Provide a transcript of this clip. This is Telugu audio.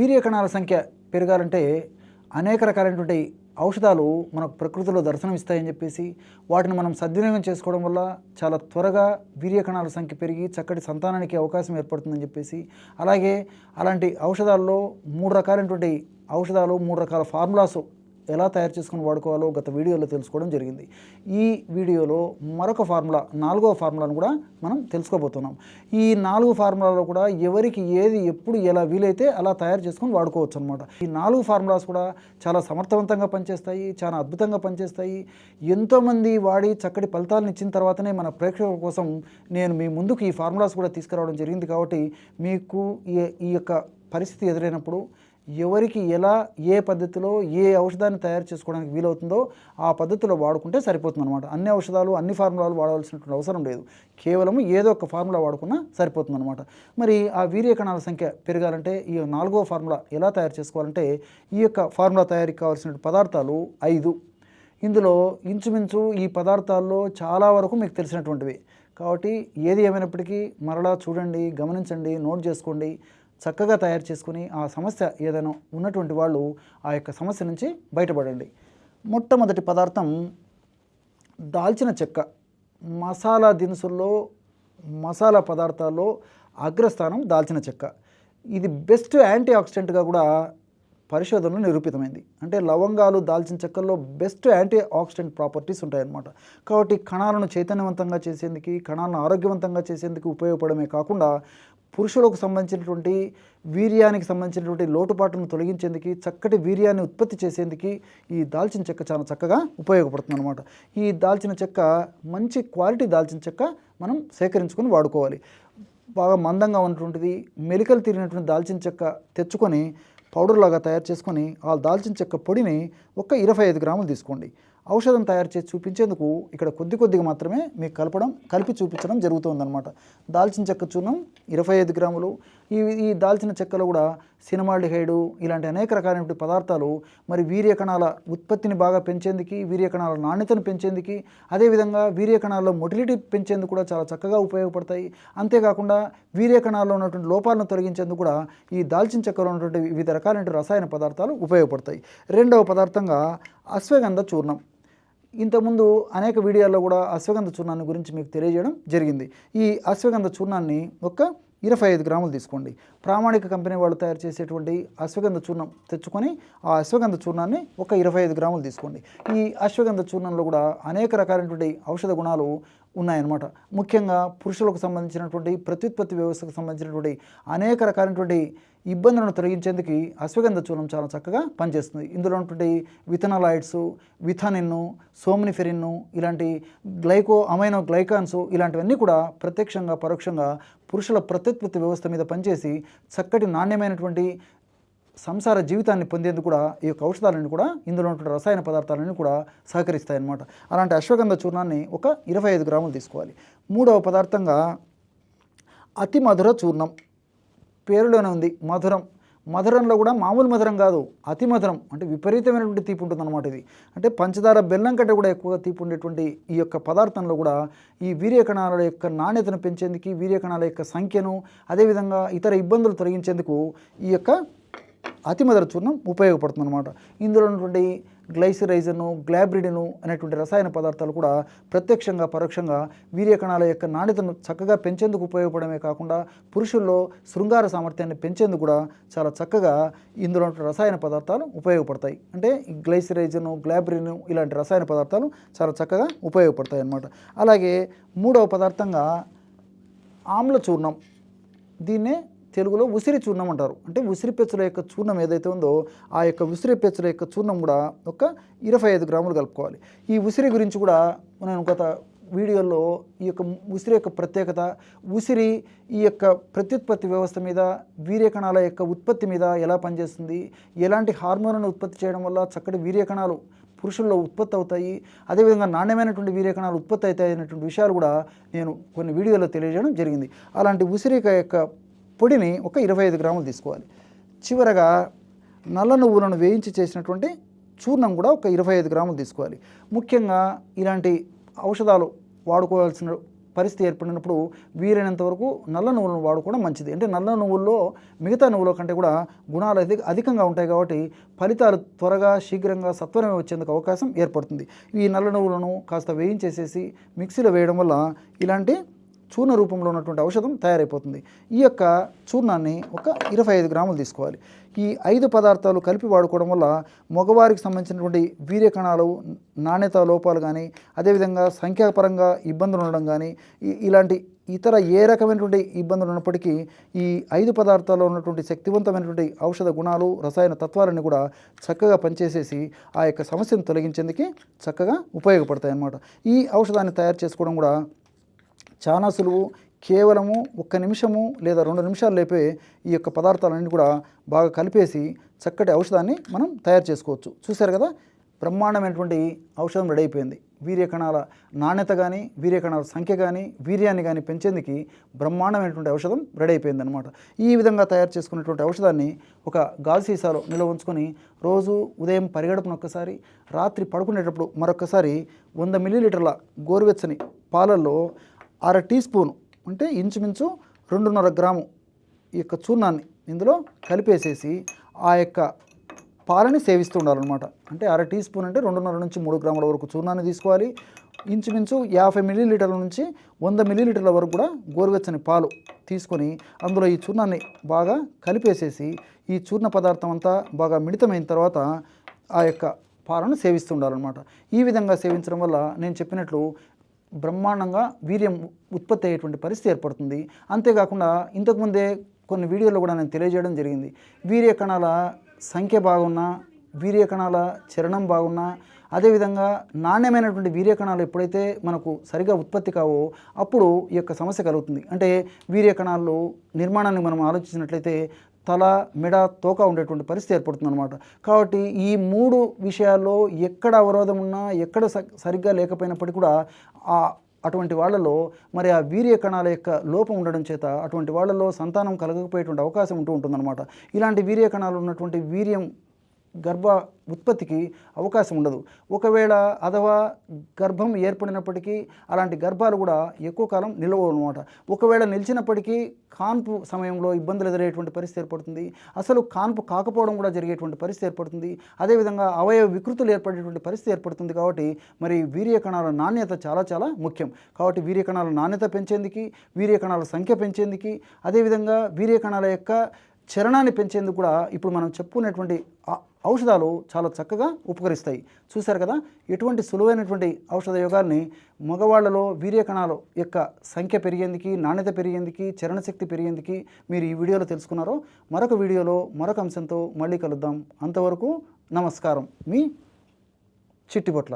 వీర్య కణాల సంఖ్య పెరగాలంటే అనేక రకాలైనటువంటి ఔషధాలు మనకు ప్రకృతిలో దర్శనమిస్తాయని చెప్పేసి వాటిని మనం సద్వినియోగం చేసుకోవడం వల్ల చాలా త్వరగా వీర్య కణాల సంఖ్య పెరిగి చక్కటి సంతానానికి అవకాశం ఏర్పడుతుందని చెప్పేసి అలాగే అలాంటి ఔషధాల్లో మూడు రకాలైనటువంటి ఔషధాలు మూడు రకాల ఫార్ములాస్ ఎలా తయారు చేసుకుని వాడుకోవాలో గత వీడియోలో తెలుసుకోవడం జరిగింది. ఈ వీడియోలో మరొక ఫార్ములా నాలుగవ ఫార్ములాను కూడా మనం తెలుసుకోబోతున్నాం. ఈ నాలుగు ఫార్ములాలో కూడా ఎవరికి ఏది ఎప్పుడు ఎలా వీలైతే అలా తయారు చేసుకొని వాడుకోవచ్చు అనమాట ఈ నాలుగు ఫార్ములాస్ కూడా చాలా సమర్థవంతంగా పనిచేస్తాయి చాలా అద్భుతంగా పనిచేస్తాయి. ఎంతోమంది వాడి చక్కటి ఫలితాలను ఇచ్చిన తర్వాతనే మన ప్రేక్షకుల కోసం నేను మీ ముందుకు ఈ ఫార్ములాస్ కూడా తీసుకురావడం జరిగింది కాబట్టి మీకు ఈ ఈ యొక్క పరిస్థితి ఎదురైనప్పుడు ఎవరికి ఎలా ఏ పద్ధతిలో ఏ ఔషధాన్ని తయారు చేసుకోవడానికి వీలవుతుందో ఆ పద్ధతిలో వాడుకుంటే సరిపోతుంది అనమాట అన్ని ఔషధాలు అన్ని ఫార్ములాలు వాడవలసినటువంటి అవసరం లేదు. కేవలం ఏదో ఒక ఫార్ములా వాడుకున్నా సరిపోతుంది అనమాట మరి ఆ వీర్య కణాల సంఖ్య పెరగాలంటే ఈ నాలుగో ఫార్ములా ఎలా తయారు చేసుకోవాలంటే ఈ యొక్క ఫార్ములా తయారీకి కావాల్సిన పదార్థాలు ఐదు. ఇందులో ఇంచుమించు ఈ పదార్థాల్లో చాలా వరకు మీకు తెలిసినటువంటివి. కాబట్టి ఏది ఏమైనప్పటికీ మరలా చూడండి గమనించండి నోట్ చేసుకోండి. చక్కగా తయారు చేసుకుని ఆ సమస్య ఏదైనా ఉన్నటువంటి వాళ్ళు ఆ యొక్క సమస్య నుంచి బయటపడండి. మొట్టమొదటి పదార్థం దాల్చిన చెక్క. మసాలా దినుసుల్లో మసాలా పదార్థాల్లో అగ్రస్థానం దాల్చిన చెక్క. ఇది బెస్ట్ యాంటీ ఆక్సిడెంట్గా కూడా పరిశోధనలో నిరూపితమైంది. అంటే లవంగాలు దాల్చిన చెక్కల్లో బెస్ట్ యాంటీ ఆక్సిడెంట్ ప్రాపర్టీస్ ఉంటాయన్నమాట. కాబట్టి కణాలను చైతన్యవంతంగా చేసేందుకు కణాలను ఆరోగ్యవంతంగా చేసేందుకు ఉపయోగపడమే కాకుండా పురుషులకు సంబంధించినటువంటి వీర్యానికి సంబంధించినటువంటి లోటుపాటును తొలగించేందుకు చక్కటి వీర్యాన్ని ఉత్పత్తి చేసేందుకు ఈ దాల్చిన చెక్క చాలా చక్కగా ఉపయోగపడుతుంది అనమాట ఈ దాల్చిన చెక్క మంచి క్వాలిటీ దాల్చిన చెక్క మనం సేకరించుకొని వాడుకోవాలి. బాగా మందంగా ఉన్నటువంటిది మెలికలు తిరిగినటువంటి దాల్చిన చెక్క తెచ్చుకొని పౌడర్ లాగా తయారు చేసుకొని ఆ దాల్చిన చెక్క పొడిని ఒక ఇరవై ఐదు గ్రాములు తీసుకోండి. ఔషధం తయారు చేసి చూపించేందుకు ఇక్కడ కొద్ది కొద్దిగా మాత్రమే మీకు కలపడం కలిపి చూపించడం జరుగుతుందన్నమాట. దాల్చిన చెక్క చూర్ణం ఇరవై ఐదు గ్రాములు ఈ ఈ దాల్చిన చెక్కలో కూడా సినిమాల్డిహైడు ఇలాంటి అనేక రకాలైన పదార్థాలు మరి వీర్యకణాల ఉత్పత్తిని బాగా పెంచేందుకు వీర్యకణాల నాణ్యతను పెంచేందుకు అదేవిధంగా వీర్యకణాల్లో మొటిలిటీ పెంచేందుకు కూడా చాలా చక్కగా ఉపయోగపడతాయి. అంతేకాకుండా వీర్యకణాల్లో ఉన్నటువంటి లోపాలను తొలగించేందుకు కూడా ఈ దాల్చిన చెక్కలో ఉన్నటువంటి వివిధ రకాలైన రసాయన పదార్థాలు ఉపయోగపడతాయి. రెండవ పదార్థంగా అశ్వగంధ చూర్ణం. ఇంతకుముందు అనేక వీడియోల్లో కూడా అశ్వగంధ చూర్ణాన్ని గురించి మీకు తెలియజేయడం జరిగింది. ఈ అశ్వగంధ చూర్ణాన్ని ఒక ఇరవై ఐదు గ్రాములు తీసుకోండి. ప్రామాణిక కంపెనీ వాళ్ళు తయారు చేసేటువంటి అశ్వగంధ చూర్ణం తెచ్చుకొని ఆ అశ్వగంధ చూర్ణాన్ని ఒక ఇరవై ఐదు గ్రాములు తీసుకోండి. ఈ అశ్వగంధ చూర్ణంలో కూడా అనేక రకాలైనటువంటి ఔషధ గుణాలు ఉన్నాయన్నమాట. ముఖ్యంగా పురుషులకు సంబంధించినటువంటి ప్రత్యుత్పత్తి వ్యవస్థకు సంబంధించినటువంటి అనేక రకాలైనటువంటి ఇబ్బందులను తొలగించేందుకు అశ్వగంధ చూర్ణం చాలా చక్కగా పనిచేస్తుంది. ఇందులో ఉన్నటువంటి విథనలాయిడ్స్ విథానిన్ను సోమ్నిఫెరిన్ను ఇలాంటి గ్లైకో అమైనో గ్లైకాన్స్ ఇలాంటివన్నీ కూడా ప్రత్యక్షంగా పరోక్షంగా పురుషుల ప్రత్యుత్పత్తి వ్యవస్థ మీద పనిచేసి చక్కటి నాణ్యమైనటువంటి సంసార జీవితాన్ని పొందేందుకు కూడా ఈ యొక్క ఔషధాలన్నీ కూడా ఇందులో ఉన్నటువంటి రసాయన పదార్థాలన్నీ కూడా సహకరిస్తాయన్నమాట. అలాంటి అశ్వగంధ చూర్ణాన్ని ఒక ఇరవై ఐదు గ్రాములు తీసుకోవాలి. మూడవ పదార్థంగా అతి మధుర చూర్ణం పేరులోనే ఉంది. మధురం. మధురంలో కూడా మామూలు మధురం కాదు. అతి మధురం అంటే విపరీతమైనటువంటి తీపి ఉంటుంది అనమాట ఇది. అంటే పంచదార బెల్లం కంటే కూడా ఎక్కువగా తీపి ఉండేటువంటి ఈ యొక్క పదార్థంలో కూడా ఈ వీర్యకణాల యొక్క నాణ్యతను పెంచేందుకు వీర్యకణాల యొక్క సంఖ్యను అదేవిధంగా ఇతర ఇబ్బందులు తొలగించేందుకు ఈ యొక్క అతిమధుర చూర్ణం ఉపయోగపడుతుంది అనమాట ఇందులో ఉన్నటువంటి గ్లైసిరైజను గ్లాబ్రిడిను అనేటువంటి రసాయన పదార్థాలు కూడా ప్రత్యక్షంగా పరోక్షంగా వీర్యకణాల యొక్క నాణ్యతను చక్కగా పెంచేందుకు ఉపయోగపడమే కాకుండా పురుషుల్లో శృంగార సామర్థ్యాన్ని పెంచేందుకు కూడా చాలా చక్కగా ఇందులో రసాయన పదార్థాలు ఉపయోగపడతాయి. అంటే గ్లైసిరైజను గ్లాబ్రిను ఇలాంటి రసాయన పదార్థాలు చాలా చక్కగా ఉపయోగపడతాయి అన్నమాట. అలాగే మూడవ పదార్థంగా ఆమ్ల చూర్ణం. దీన్నే తెలుగులో ఉసిరి చూర్ణం అంటారు. అంటే ఉసిరి పెచ్చుల యొక్క చూర్ణం ఏదైతే ఉందో ఆ యొక్క ఉసిరి పెచ్చుల యొక్క చూర్ణం కూడా ఒక ఇరవై ఐదు గ్రాములు కలుపుకోవాలి. ఈ ఉసిరి గురించి కూడా నేను గత వీడియోలో ఈ యొక్క ఉసిరి యొక్క ప్రత్యేకత ఉసిరి ఈ యొక్క ప్రత్యుత్పత్తి వ్యవస్థ మీద వీర్యకణాల యొక్క ఉత్పత్తి మీద ఎలా పనిచేస్తుంది ఎలాంటి హార్మోన్లను ఉత్పత్తి చేయడం వల్ల చక్కటి వీర్యకణాలు పురుషుల్లో ఉత్పత్తి అవుతాయి అదేవిధంగా నాణ్యమైనటువంటి వీరేకణాలు ఉత్పత్తి అవుతాయి అనేటువంటి విషయాలు కూడా నేను కొన్ని వీడియోలో తెలియజేయడం జరిగింది. అలాంటి ఉసిరిక యొక్క పొడిని ఒక ఇరవై ఐదు గ్రాములు తీసుకోవాలి. చివరగా నల్ల నువ్వులను వేయించి చేసినటువంటి చూర్ణం కూడా ఒక ఇరవై ఐదు గ్రాములు తీసుకోవాలి. ముఖ్యంగా ఇలాంటి ఔషధాలు వాడుకోవాల్సిన పరిస్థితి ఏర్పడినప్పుడు వీలైనంత వరకు నల్ల నువ్వులను వాడుకోవడం మంచిది. అంటే నల్ల నువ్వుల్లో మిగతా నువ్వుల కంటే కూడా గుణాలు అధిక అధికంగా ఉంటాయి కాబట్టి ఫలితాలు త్వరగా శీఘ్రంగా సత్వరమే వచ్చేందుకు అవకాశం ఏర్పడుతుంది. ఈ నల్ల నువ్వులను కాస్త వేయించేసేసి మిక్సీలో వేయడం వల్ల ఇలాంటి చూర్ణ రూపంలో ఉన్నటువంటి ఔషధం తయారైపోతుంది. ఈ యొక్క చూర్ణాన్ని ఒక ఇరవై ఐదు గ్రాములు తీసుకోవాలి. ఈ ఐదు పదార్థాలు కలిపి వాడుకోవడం వల్ల మగవారికి సంబంధించినటువంటి వీర్యకణాలు నాణ్యత లోపాలు కానీ అదేవిధంగా సంఖ్యాపరంగా ఇబ్బందులు ఉండడం కానీ ఇలాంటి ఇతర ఏ రకమైనటువంటి ఇబ్బందులు ఉన్నప్పటికీ ఈ ఐదు పదార్థాల్లో ఉన్నటువంటి శక్తివంతమైనటువంటి ఔషధ గుణాలు రసాయన తత్వాలన్నీ కూడా చక్కగా పనిచేసేసి ఆ యొక్క సమస్యను తొలగించేందుకు చక్కగా ఉపయోగపడతాయి అన్నమాట ఈ ఔషధాన్ని తయారు చేసుకోవడం కూడా చాలా సులువు కేవలము ఒక్క నిమిషము లేదా రెండు నిమిషాలు లేపే ఈ యొక్క పదార్థాలన్నీ కూడా బాగా కలిపేసి చక్కటి ఔషధాన్ని మనం తయారు చేసుకోవచ్చు. చూశారు కదా? బ్రహ్మాండమైనటువంటి ఔషధం రెడీ అయిపోయింది. వీర్యకణాల నాణ్యత కానీ వీర్యకణాల సంఖ్య కానీ వీర్యాన్ని కానీ పెంచేందుకు బ్రహ్మాండమైనటువంటి ఔషధం రెడీ అయిపోయింది అనమాట ఈ విధంగా తయారు చేసుకున్నటువంటి ఔషధాన్ని ఒక గాజు సీసాలో నిల్వ ఉంచుకొని రోజు ఉదయం పరిగడుపున ఒక్కసారి రాత్రి పడుకునేటప్పుడు మరొకసారి వంద మిల్లీలీటర్ల గోరువెచ్చని పాలల్లో అర టీ స్పూన్ అంటే ఇంచుమించు రెండున్నర గ్రాము ఈ యొక్క చూర్ణాన్ని ఇందులో కలిపేసేసి ఆ యొక్క పాలని సేవిస్తూ ఉండాలన్నమాట. అంటే అర టీ స్పూన్ అంటే రెండున్నర నుంచి మూడు గ్రాముల వరకు చూర్ణాన్ని తీసుకోవాలి. ఇంచుమించు యాభై మిల్లీలీటర్ల నుంచి వంద మిల్లీలీటర్ల వరకు కూడా గోరువెచ్చని పాలు తీసుకొని అందులో ఈ చూర్ణాన్ని బాగా కలిపేసేసి ఈ చూర్ణ పదార్థం అంతా బాగా మిళితమైన తర్వాత ఆ యొక్క పాలను సేవిస్తూ ఉండాలన్నమాట. ఈ విధంగా సేవించడం వల్ల నేను చెప్పినట్లు బ్రహ్మాండంగా వీర్యం ఉత్పత్తి అయ్యేటువంటి పరిస్థితి ఏర్పడుతుంది. అంతేకాకుండా ఇంతకుముందే కొన్ని వీడియోలో కూడా నేను తెలియజేయడం జరిగింది. వీర్య కణాల సంఖ్య బాగున్నా వీర్య కణాల చరణం బాగున్నా అదేవిధంగా నాణ్యమైనటువంటి వీర్య కణాలు ఎప్పుడైతే మనకు సరిగా ఉత్పత్తి కావో అప్పుడు ఈ యొక్క సమస్య కలుగుతుంది. అంటే వీర్య కణాలు నిర్మాణాన్ని మనం ఆలోచించినట్లయితే తల మెడ తోక ఉండేటువంటి పరిస్థితి ఏర్పడుతుంది అనమాట కాబట్టి ఈ మూడు విషయాల్లో ఎక్కడ అవరోధం ఉన్నా ఎక్కడ సరిగ్గా లేకపోయినప్పటికీ కూడా ఆ అటువంటి వాళ్ళలో మరి ఆ వీర్య కణాల యొక్క లోపం ఉండడం చేత అటువంటి వాళ్ళలో సంతానం కలగకపోయేటువంటి అవకాశం ఉంటూ ఉంటుందన్నమాట. ఇలాంటి వీర్య కణాలు ఉన్నటువంటి వీర్యం గర్భ ఉత్పత్తికి అవకాశం ఉండదు. ఒకవేళ అథవా గర్భం ఏర్పడినప్పటికీ అలాంటి గర్భాలు కూడా ఎక్కువ కాలం నిలవవు అనమాట ఒకవేళ నిలిచినప్పటికీ కాన్పు సమయంలో ఇబ్బందులు ఎదురయ్యేటువంటి పరిస్థితి ఏర్పడుతుంది. అసలు కాన్పు కాకపోవడం కూడా జరిగేటువంటి పరిస్థితి ఏర్పడుతుంది. అదేవిధంగా అవయవ వికృతులు ఏర్పడేటువంటి పరిస్థితి ఏర్పడుతుంది కాబట్టి మరి వీర్యకణాల నాణ్యత చాలా చాలా ముఖ్యం. కాబట్టి వీర్యకణాల నాణ్యత పెంచేందుకు వీర్యకణాల సంఖ్య పెంచేందుకు అదేవిధంగా వీర్యకణాల యొక్క చరణాన్ని పెంచేందుకు కూడా ఇప్పుడు మనం చెప్పుకునేటువంటి ఔషధాలు చాలా చక్కగా ఉపకరిస్తాయి. చూశారు కదా? ఎటువంటి సులువైనటువంటి ఔషధ యోగాల్ని మగవాళ్ళలో వీర్యకణాల యొక్క సంఖ్య పెరిగేందుకు నాణ్యత పెరిగేందుకు చరణశక్తి పెరిగేందుకు మీరు ఈ వీడియోలో తెలుసుకున్నారో మరొక వీడియోలో మరొక అంశంతో మళ్ళీ కలుద్దాం. అంతవరకు నమస్కారం. మీ చిట్టిబొట్ల.